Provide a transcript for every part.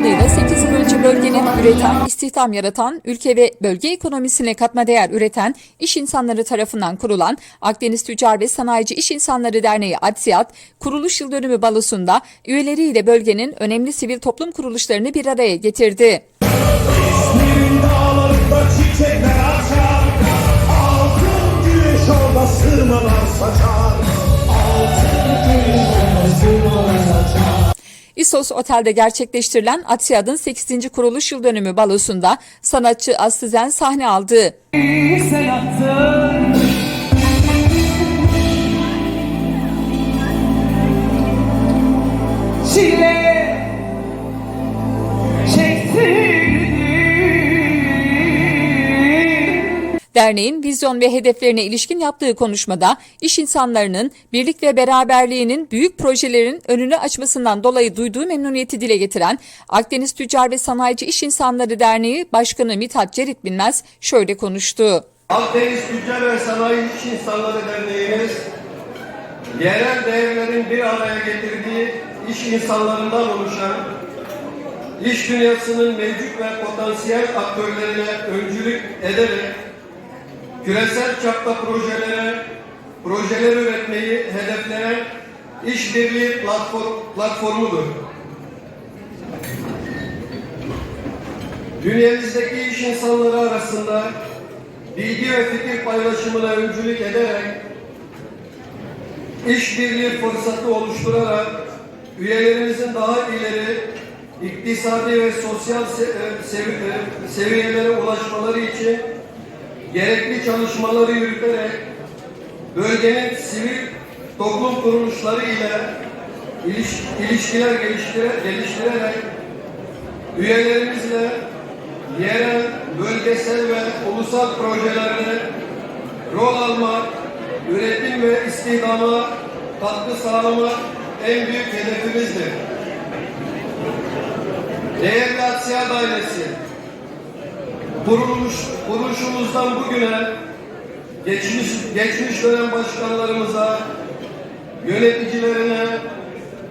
sloganıyla 8 yıl önce bölgenin üreten, istihdam yaratan, ülke ve bölge ekonomisine katma değer üreten iş insanları tarafından kurulan Akdeniz Tüccar ve Sanayici İş İnsanları Derneği ADSİAD, kuruluş yıl dönümü balosunda üyeleriyle bölgenin önemli sivil toplum kuruluşlarını bir araya getirdi. İsos Otel'de gerçekleştirilen ADSİAD'ın 8. kuruluş yıl dönümü balosunda sanatçı Aslı Zen sahne aldı. Çile Derneğin vizyon ve hedeflerine ilişkin yaptığı konuşmada iş insanlarının birlik ve beraberliğinin büyük projelerin önünü açmasından dolayı duyduğu memnuniyeti dile getiren Akdeniz Tüccar ve Sanayici İş İnsanları Derneği Başkanı Mithat Cerit Bilmez şöyle konuştu. Akdeniz Tüccar ve Sanayi İş İnsanları Derneğimiz, yerel değerlerin bir araya getirdiği iş insanlarından oluşan, iş dünyasının mevcut ve potansiyel aktörlerine öncülük ederek, küresel çapta projelere, projeler üretmeyi hedefleyen işbirliği platform, platformudur. Dünyamızdaki iş insanları arasında bilgi ve fikir paylaşımına öncülük ederek işbirliği fırsatı oluşturarak üyelerimizin daha ileri iktisadi ve sosyal e, e, seviyelere ulaşmaları için gerekli çalışmaları yürüterek bölgenin sivil toplum kuruluşları ile iliş- ilişkiler geliştire- geliştirerek üyelerimizle yerel, bölgesel ve ulusal projelerine rol almak, üretim ve istihdama katkı sağlamak en büyük hedefimizdir. Değerli Aksiyad ailesi, kuruluş, kuruluşumuzdan bugüne geçmiş, geçmiş dönem başkanlarımıza, yöneticilerine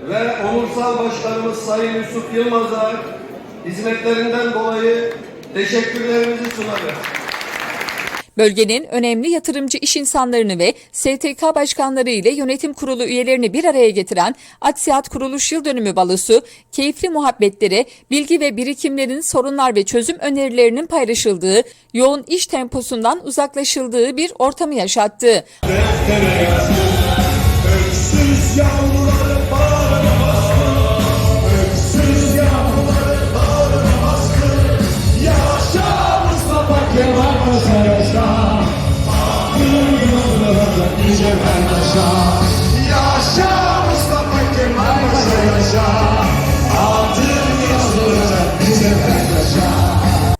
ve onursal başkanımız Sayın Yusuf Yılmaz'a hizmetlerinden dolayı teşekkürlerimizi sunarız. Bölgenin önemli yatırımcı iş insanlarını ve STK başkanları ile yönetim kurulu üyelerini bir araya getiren Aksiyat Kuruluş Yıl Dönümü Balosu, keyifli muhabbetlere, bilgi ve birikimlerin sorunlar ve çözüm önerilerinin paylaşıldığı, yoğun iş temposundan uzaklaşıldığı bir ortamı yaşattı. Yaşa. Yaşa Mustafa Kemal yaşa. Yaşa.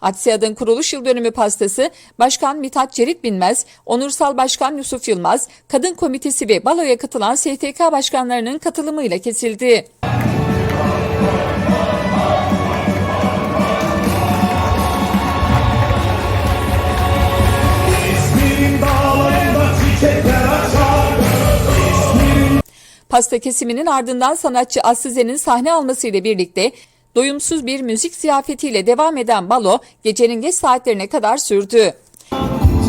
Aksiyad'ın kuruluş yıl dönümü pastası Başkan Mithat Cerit Binmez, Onursal Başkan Yusuf Yılmaz, Kadın Komitesi ve baloya katılan STK başkanlarının katılımıyla kesildi. Pasta kesiminin ardından sanatçı Aslızen'in sahne almasıyla birlikte doyumsuz bir müzik ziyafetiyle devam eden balo gecenin geç saatlerine kadar sürdü. Akşamlarda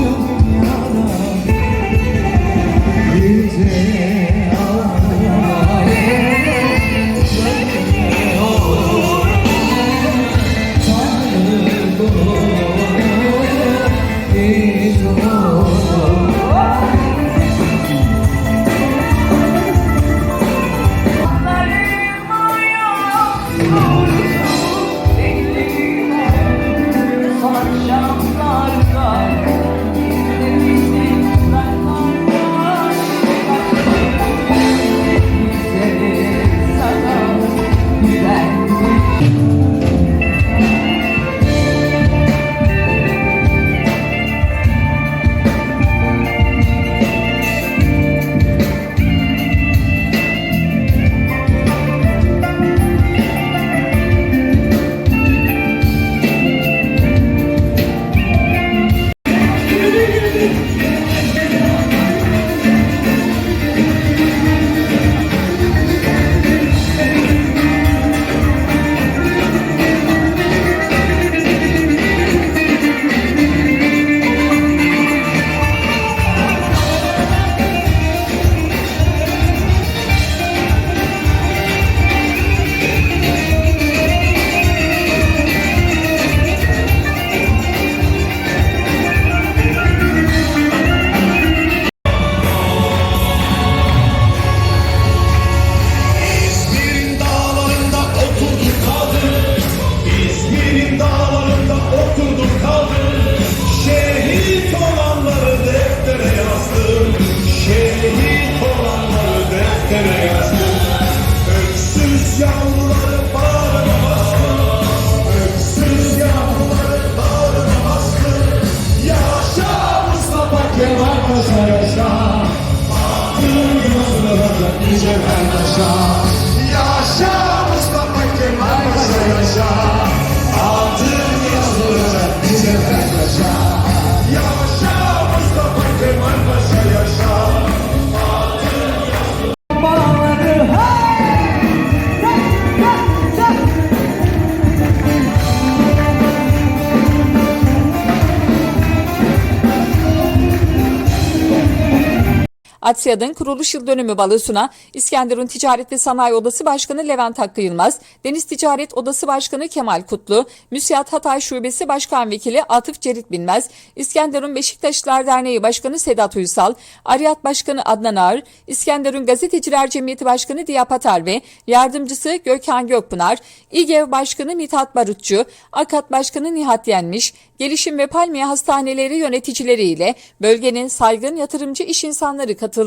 Asya'nın kuruluş yıl dönümü balosuna İskenderun Ticaret ve Sanayi Odası Başkanı Levent Hakkı Yılmaz, Deniz Ticaret Odası Başkanı Kemal Kutlu, Müsiyat Hatay Şubesi Başkan Vekili Atıf Cerit Bilmez, İskenderun Beşiktaşlılar Derneği Başkanı Sedat Uysal, Ariyat Başkanı Adnan Ağar, İskenderun Gazeteciler Cemiyeti Başkanı Diya Patar ve yardımcısı Gökhan Gökpınar, İGEV Başkanı Mithat Barutçu, AKAT Başkanı Nihat Yenmiş, Gelişim ve Palmiye Hastaneleri yöneticileriyle bölgenin saygın yatırımcı iş insanları katıldı.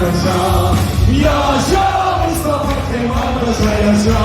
Paşa Yaşa Mustafa Kemal Paşa yaşa